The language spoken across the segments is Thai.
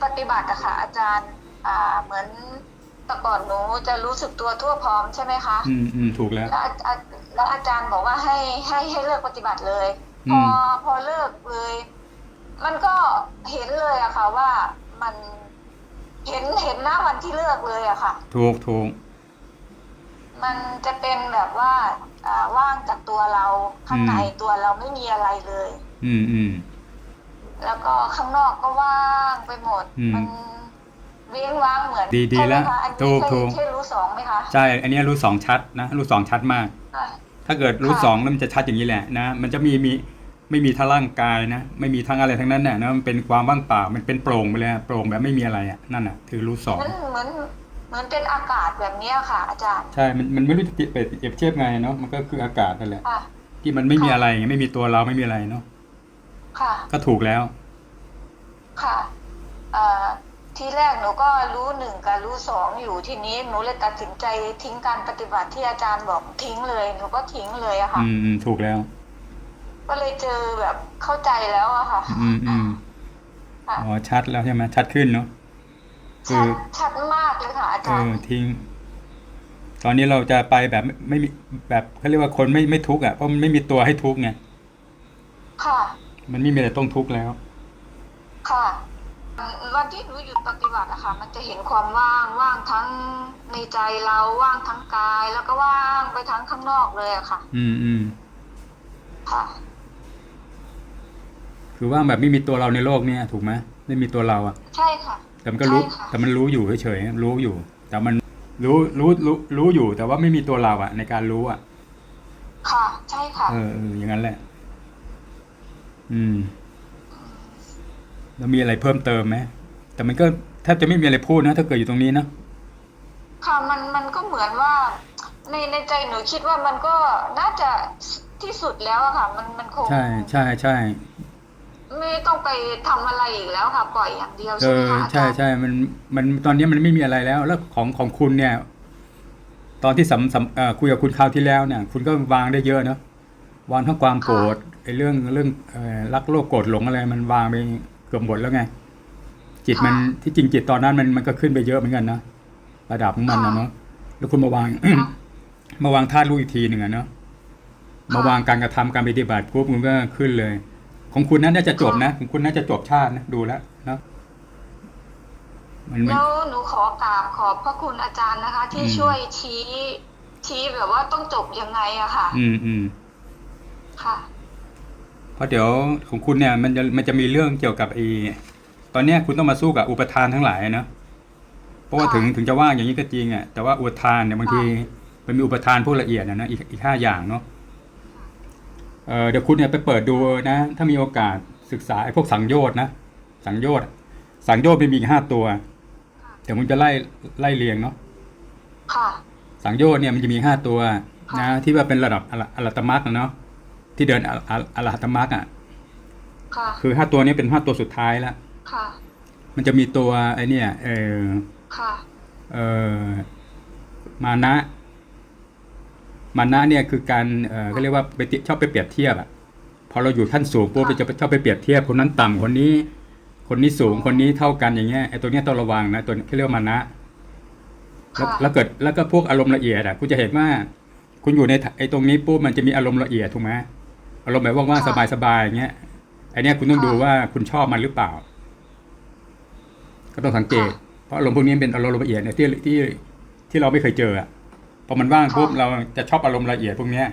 บัติอะค่ะอาจารย์อ่าเหมือนแต่ก่อนหนูจะรู้สึกตัวทั่วพร้อมใช่ไหมคะอืมอืมถูกแล้ว แล้วอาอาแล้วอาจารย์บอกว่าให้ให้ให้เลิกปฏิบัติเลยอืพอมพอเลิกเลย มันก็เห็นเลยอะค่ะ ว่ามันเห็นเห็นหน้าวันที่เลิกเลยอะค่ะ ถูกถูก มันจะเป็นแบบว่าอ่าว่างจากตัวเราข้างในอืมตัวเราไม่มีอะไรเลย อืมอืม แล้วก็ข้างนอกก็ว่างไปหมด อืม มันเว้งว้างเหมือนดีดีใช่ไหมแล้วคะอันนี้ถูกใช่ถูกใช่รู้สองไหมคะใช่ อันเนี้ยรู้สองชัดนะรู้สองชัดมาก อะ ถ้าเกิดรู้ค่ะ สองแล้วมันจะชัดอย่างนี้แหละนะ มันจะมีมีไม่มีทั้งร่างกายนะ ไม่มีทั้งอะไรทั้งนั้นน่ะนะมันเป็นความว่างเปล่า มันเป็นโปร่งไปเลยอะโปร่งแบบไม่มีอะไรอะนั่นน่ะคือรู้สองมันเหมือนเหมือนเป็นอากาศแบบเนี้ยค่ะ อาจารย์ใช่ มันมันไม่รู้จะเปรียบเปรียบเทียบไงเนาะมันก็คืออากาศนั่นแหละค่ะ ที่มันไม่มีค่ะอะไรไงไม่มีตัวเราไม่มีอะไรเนาะ ค่ะ ก็ถูกแล้ว ค่ะเอ่อทีแรกหนูก็รู้หนึ่งกับรู้สองอยู่ทีนี้หนูเลยตัดสินใจทิ้งการปฏิบัติที่อาจารย์บอกทิ้งเลยหนูก็ทิ้งเลยอะค่ะ อืมอืมถูกแล้ว ก็เลยเจอแบบเข้าใจแล้วอะค่ะ อืมอืมค่ะ อ๋อชัดแล้วใช่ไหมชัดขึ้นเนาะ คืชัอดชัดมากเลยค่ะ อาเอจารอย์ ทิ้ง ตอนนี้เราจะไปแบบไม่ไม่มีแบบเขาเรียกว่าคนไม่ไม่ทุกข์อะเพราะมันไม่มีตัวให้ทุกข์ไงค่ะ มันไม่มีอะไรต้องทุกข์แล้ว ค่ะ วันที่หนูหยุดปฏิบัติอะค่ะ มันจะเห็นความว่างว่างทั้งในใจเราว่างทั้งกาย แล้วก็ว่างไปทั้งข้างนอกเลยอะค่ะ อืมอืมค่ะ คือว่าแบบไม่มีตัวเราในโลกเนี่ยถูกไหมไม่มีตัวเราอะใช่ค่ะ แต่มันก็รู้ ใช่ค่ะ แต่มันรู้อยู่เฉยๆรู้อยู่ แต่มันรู้รู้รู้รู้อยู่ แต่ว่าไม่มีตัวเราอะในการรู้อะค่ะ ใช่ค่ะ เออเอออย่างนั้นแหละ อืม แล้วมีอะไรเพิ่มเติมไหมแต่มันก็แทบจะไม่มีอะไรพูดนะ ถ้าเกิดอยู่ตรงนี้นะค่ะมันมันก็เหมือนว่า ในในใจหนูคิดว่ามันก็น่าจะที่สุดแล้วอะค่ะ มันมันคงใช่ใช่ใช่ไม่ต้องไปทำอะไรอีกแล้วค่ะ ปล่อยอย่างเดียวเอใช่ไหมอคะอาใช่จารย์ใช่มันมันตอนนี้มันไม่มีอะไรแล้ว แล้วของของคุณเนี่ย ตอนที่สัมสัมเอ่อคุยกับคุณคราวที่แล้วเนี่ย คุณก็วางได้เยอะเนาะวางทั้งความโกรธไอ้ เรื่องเรื่องเอ่อรักโลภโกรธหลงอะไร มันวางไปเกือบหมดแล้วไง จิตมันที่จริงจิตตอนนั้นมันมันก็ขึ้นไปเยอะเหมือนกันนะระดับของมันนะเนาะแล้วคุณมาวางมาวางธาตุรู้อีกทีหนึ่งอะเนาะมาวางการกระทำการปฏิบัติปุ๊บมันก็ขึ้นเลย ของคุณนั้นน่าจะจบนะของคุณน่าจะจบชาตินะดูแล้วเนาะมันมันแล้วหนูขอกราบขอบพระคุณอาจารย์นะคะ ที่อืมช่วยชี้ชี้แบบว่าต้องจบยังไงอะค่ะ อืมอืมค่ะ เพราะเดี๋ยวของคุณเนี่ยมันจะมันจะมีเรื่องเกี่ยวกับไอ้ตอนเนี้ยคุณต้องมาสู้กับอุปทานทั้งหลายนะเพราะว่าค่ะถึงถึงจะว่างอย่างนี้ก็จริงอะแต่ว่าอุปทานเนี่ยบางทีค่ะมันมีอุปทานพวกละเอียดนะนะอีกอีกห้าอย่างเนาะเออเดี๋ยวคุณเนี่ยไปเปิดดูนะ ถ้ามีโอกาสศึกษาไอ้พวกสังโยชน์นะสังโยชน์สังโยชน์มันมีอีกห้าตัวเดี๋ยวผมจะไล่ไล่เรียงเนาะค่ะสังโยชน์เนี่ยมันจะมีห้าตัวค่ะนะที่ว่าเป็นระดับอรอรหัตมรรคอะเนาะ ที่เดินอรออรหัตมรรคอะค่ะคือห้าตัวนี้เป็นห้าตัวสุดท้ายแล้วค่ะมันจะมีตัวไอเนี่ยเออค่ะเออมานะ มานะเนี่ยคือการเออเขาเรียกว่าไปเทียบชอบไปเปรียบเทียบอะพอเราอยู่ขั้นสูงปุ๊บค่ะจะชอบไปเปรียบเทียบคนนั้นต่ำคนนี้ คนนี้สูงคนนี้เท่ากันอย่างเงี้ยไอตัวเนี้ยต้องระวังนะตัวนี้เขาเรียกว่ามานะแล้วค่ะแล้วเกิดแล้วก็พวกอารมณ์ละเอียดอะคุณจะเห็นว่า คุณอยู่ในไอ้ตรงนี้ปุ๊บมันจะมีอารมณ์ละเอียดถูกไหม อารมณ์แบบว่างๆค่ะสบายๆอย่างเงี้ยไอ้เนี้ยคุณต้องค่ะดูว่าคุณชอบมันหรือเปล่า ก็ต้องสังเกตค่ะเพราะอารมณ์พวกนี้เป็นอารมณ์ละเอียดเนี่ยที่ที่ที่เราไม่เคยเจออะพอมันว่างปุ๊บค่ะเราจะชอบอารมณ์ละเอียดพวกเนี้ย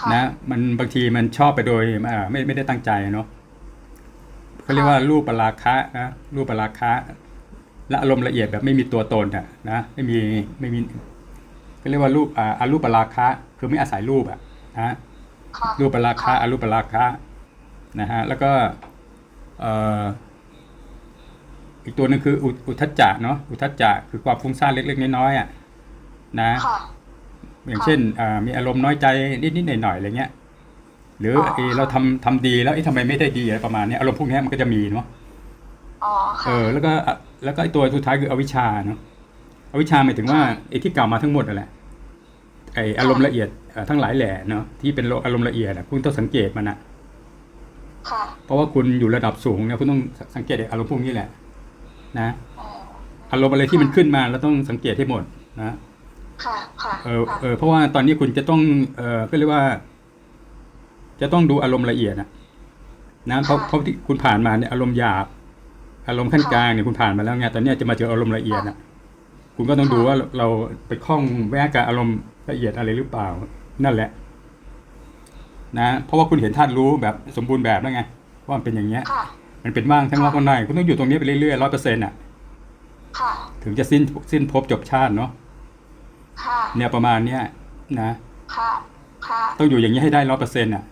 ค่ะนะมันบางทีมันชอบไปโดยอ่าไม่ไม่ได้ตั้งใจเนาะเขาเรียกว่ารูปปราคะนะรูปปราคะและอารมณ์ละเอียดแบบไม่มีตัวตนอะนะไม่มีไม่มีก็เรียกว่ารูปอ่าอารูปราคะ คือไม่อาศัยรูปอะนะค่ะ รูปราคะอารูปราคะนะฮะแล้วก็เอ่ออีกตัวหนึงคืออุอุทธัจจะเนาะอุทธัจจะคือความฟุ้งซ่านเล็ก ๆ น้อยๆอะนะค่ะอย่างค่ะเช่นอ่ามีอารมณ์น้อยใจนิดๆหน่อยๆอะไรเงี้ย หรืออ๋อไอ้ค่ะเราทำทำดีแล้วไอ้ทำไมไม่ได้ดีอะไรประมาณเนี้ยอารมณ์พวกเนี้ยมันก็จะมีเนาะอ๋อเอค่ะอแล้วก็อะแล้วก็ไอ้ตัวสุดท้ายคืออวิชชาเนาะอวิชชาหมายถึงว่าไอ้ที่กล่าวมาทั้งหมดนั่นแหละ ไอ้อารมณ์ละเอียดเอ่อทั้งหลายแหล่เนาะที่เป็นอารมณ์ละเอียดอะคุณต้องสังเกตมันนะค่ะเพราะว่าคุณอยู่ระดับสูงเนี่ยคุณต้องสังเกตไอ้อารมณ์พวกนี้แหละ นะอ๋ออารมณ์อะไรที่มันขึ้นมาเราต้องสังเกตให้หมดนะค่ะค่ะเออค่ะเออเพราะว่าตอนนี้คุณจะต้องเออก็เรียกว่า จะต้องดูอารมณ์ละเอียดนะนะเพราะเพราะที่คุณผ่านมาเนี่ยอารมณ์หยาบอารมณ์ขั้นกลางเนี่ยคุณผ่านมาแล้วไงตอนเนี้ยจะมาเจออารมณ์ละเอียดนะคุณก็ต้องดูว่าเราไปคล้องแวะกับอารมณ์ละเอียดอะไรหรือเปล่า นั่นแหละ นะ เพราะว่าคุณเห็นธาตุรู้แบบสมบูรณ์แบบแล้วไงว่ามันเป็นอย่างเงี้ย ค่ะ มันเป็นว่างทั้งว่างข้างในคุณต้องอยู่ตรงนี้ไปเรื่อยๆร้อยเปอร์เซ็นต์อะ ค่ะ ถึงจะสิ้นสิ้นภพจบชาติเนาะค่ะ เนี่ยประมาณเนี้ยนะ ค่ะ ค่ะ ต้องอยู่อย่างนี้ให้ได้ร้อยเปอร์เซ็นต์อะ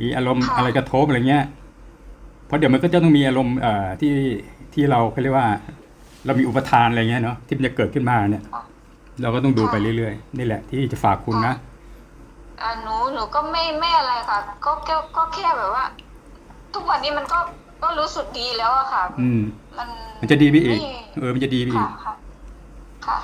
มีอารมณ์ค่ะ อะไรกระทบอะไรเงี้ย เพราะเดี๋ยวมันก็จะต้องมีอารมณ์เอ่อที่ที่เราเขาเรียกว่า เรามีอุปทานอะไรเงี้ยเนาะที่มันจะเกิดขึ้นมาเนี่ย เราก็ต้องดูไปเรื่อยๆ นี่แหละที่จะฝากคุณนะอ่าหนูหนูก็ไม่ไม่อะไรค่ะ ก็ก็ก็แค่แบบว่า ทุกวันนี้มันก็ก็รู้สึกดีแล้วอะค่ะ อืม มันมันจะดีไปอีกม่เออ มันจะดีไปอีค่ะกค่ะค่ะ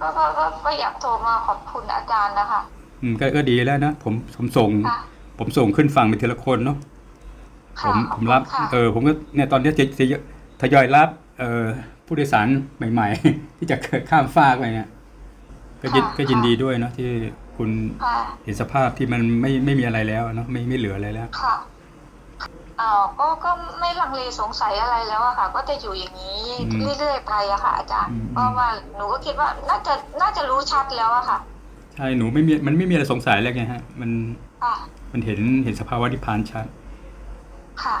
ก็ก็ก็ก็อยากโทรมาขอบคุณอาจารย์นะคะ อืมก็ก็ดีแล้วนะผมผมส่งค่ะผมส่งขึ้นฝั่งไปทีละคนเนาะผค่ะมขอผบมคุณรับค่ะเออ ผมก็เนี่ยตอนเนี้ยจะจะทยอยรับ เอ่อ ผู้โดยสารใหม่ ๆ ที่จะข้ามฟากไปเนี่ยก็ยินก็ยินดีด้วยเนาะที่คุณค่ะเห็นสภาพที่มันไม่ไม่มีอะไรแล้วเนาะไม่ไม่เหลืออะไรแล้วค่ะอ้าวก็ก็ไม่ลังเลสงสัยอะไรแล้วอะค่ะ ก็จะอยู่อย่างนี้อืมเรื่อยๆไปอะค่ะ อาจารย์อืมเพราะว่าหนูก็คิดว่าน่าจะน่าจะรู้ชัดแล้วอะค่ะใช่หนูไม่มีมันไม่มีอะไรสงสัยแล้วไงฮะ มันค่ะมันเห็นเห็นสภาวะนิพพานชัดค่ะ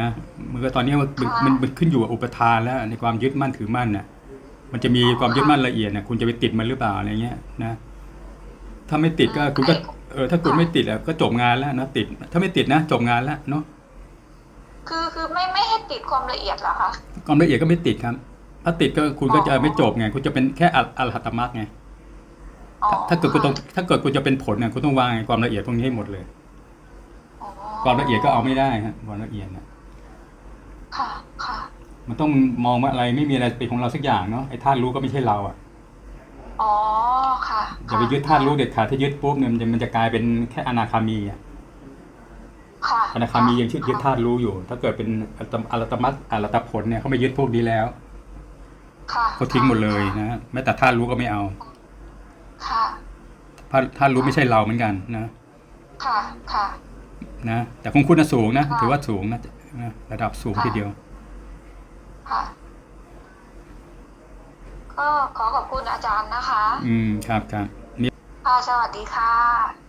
นะมันก็ตอนนี้มันมันค่ะมันมันขึ้นอยู่กับอุปทานแล้วในความยึดมั่นถือมั่นน่ะมันจะมีความยึดมั่นละเอียดน่ะคุณจะไปติดมันหรือเปล่าอะไรเงี้ยนะ ถ้าไม่ติดก็คุณก็เออถ้าคุณไม่ติดอะก็จบงานแล้วนะติด ถ้าไม่ติดนะจบงานแล้วเนาะคือคือไม่ไม่ให้ติดความละเอียดเหรอคะความละเอียดก็ไม่ติดครับ ถ้าติดก็คุณก็จะอ๋อไม่จบไง คุณจะเป็นแค่ออรหัตมรรคไงอ๋อถ้าเกิดคุณต้องถ้าเกิดคุณจะเป็นผลเนี่ยคุณต้องวางไอ้ความละเอียดพวกนี้ให้หมดเลยอ๋อความละเอียดก็เอาไม่ได้ครับความละเอียดนะ ค่ะ ค่ะ มันต้องมองว่าอะไรไม่มีอะไรเป็นของเราสักอย่างเนาะไอ้ธาตุรู้ก็ไม่ใช่เราอะอ๋อค่ะอย่าไปยึดธาตุรู้เด็ดขาดถ้ายึดปุ๊บเนี่ยมันจะมันจะกลายเป็นแค่อนาคามีอะค่ะอนาคามียังยึดยึดธาตุรู้อยู่ ถ้าเกิดเป็นอรตอรตมัตอรตผลเนี่ยเขาไม่ยึดพวกนี้แล้วค่ะเขาทิ้งหมดเลยนะแม้แต่ธาตุรู้ก็ไม่เอาค่ะธาตุธาตุรู้ไม่ใช่เราเหมือนกันนะ ค่ะ ค่ะ นะ แต่ของคุณน่ะสูงนะค่ะถือว่าสูงนะนะระดับสูงค่ะทีเดียว ค่ะ ก็ขอขอบคุณอาจารย์นะคะ อืม ครับครับค่ะ สวัสดีค่ะ